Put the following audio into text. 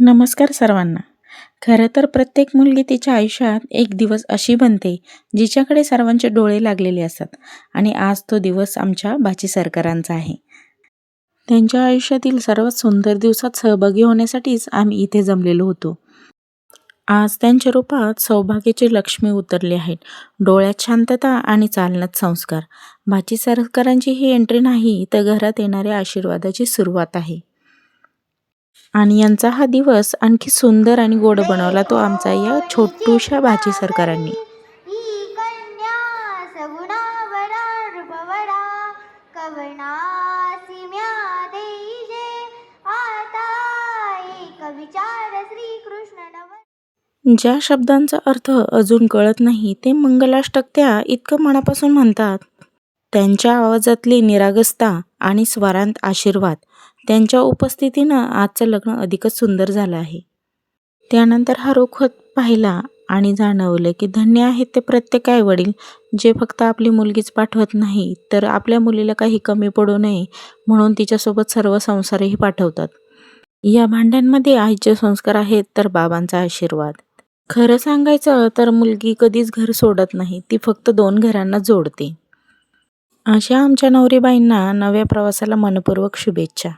नमस्कार सर्वांना. खरं तर प्रत्येक मुलगी तिच्या आयुष्यात एक दिवस अशी बनते जिच्याकडे सर्वांचे डोळे लागलेले असतात आणि आज तो दिवस आमच्या बाची सरकारांचा आहे. त्यांच्या आयुष्यातील सर्वात सुंदर दिवसात सहभागी होण्यासाठीच आम्ही इथे जमलेलो होतो. आज त्यांच्या रूपात सौभाग्याची लक्ष्मी उतरली आहेत. डोळ्यात शांतता आणि चालण्यात संस्कार. बाची सरकारांची ही एंट्री नाही तर घरात येणाऱ्या आशीर्वादाची सुरुवात आहे. आणि यांचा हा दिवस आणखी सुंदर आणि गोड बनवला तो आमचा या छोटूशा भाची सरकारांनी. ज्या शब्दांचा अर्थ अजून कळत नाही ते मंगलाष्टक त्या इतकं मनापासून म्हणतात. त्यांच्या आवाजातली निरागसता आणि स्वरांत आशीर्वाद त्यांच्या उपस्थितीनं आजचं लग्न अधिकच सुंदर झालं आहे. त्यानंतर हा रोखत पाहिला आणि जाणवलं की धन्य आहेत ते प्रत्येक आई वडील जे फक्त आपली मुलगीच पाठवत नाही तर आपल्या मुलीला काही कमी पडू नये म्हणून तिच्यासोबत सर्व संसारही पाठवतात. या भांड्यांमध्ये आईचे संस्कार आहेत तर बाबांचा आशीर्वाद. खरं सांगायचं तर मुलगी कधीच घर सोडत नाही ती फक्त दोन घरांना जोडते. अशा आमच्या नवरीबाईंना नव्या प्रवासाला मनपूर्वक शुभेच्छा.